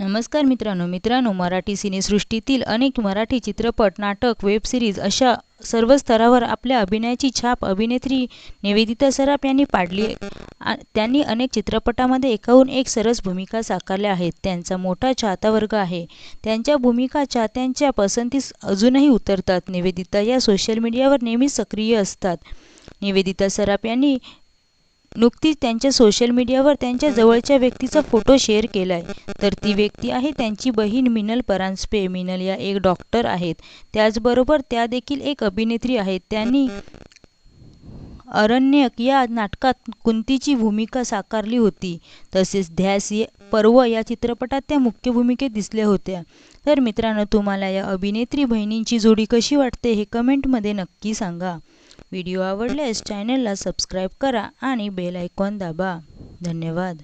नमस्कार मित्रांनो मित्रांनो मराठी सिनेसृष्टीतील अनेक मराठी चित्रपट नाटक वेब सिरीज अशा सर्व स्तरावर आपल्या अभिनयाची छाप अभिनेत्री निवेदिता सराफ यांनी पाडली त्यांनी अनेक चित्रपटामध्ये एकाहून एक सरस भूमिका साकारल्या आहेत. त्यांचा मोठा चाहता वर्ग आहे. त्यांच्या भूमिका चाहत्यांच्या पसंतीस अजूनही उतरतात. निवेदिता या सोशल मीडियावर नेहमीच सक्रिय असतात. निवेदिता सराफ यांनी नुकतीच त्यांच्या सोशल मीडियावर त्यांच्या जवळच्या व्यक्तीचा फोटो शेअर केला आहे तर ती व्यक्ती आहे त्यांची बहीण मिनल परांजपे. मिनल या एक डॉक्टर आहेत. त्याचबरोबर त्या देखील एक अभिनेत्री आहेत. त्यांनी अरण्यक या नाटकात कुंतीची भूमिका साकारली होती. तसेच ध्यास पर्व या चित्रपटात त्या मुख्य भूमिकेत दिसल्या होत्या. तर मित्रांनो तुम्हाला या अभिनेत्री बहिणींची जोडी कशी वाटते हे कमेंटमध्ये नक्की सांगा. व्हिडिओ आवडल्यास चॅनलला सबस्क्राईब करा आणि बेल आयकॉन दाबा. धन्यवाद.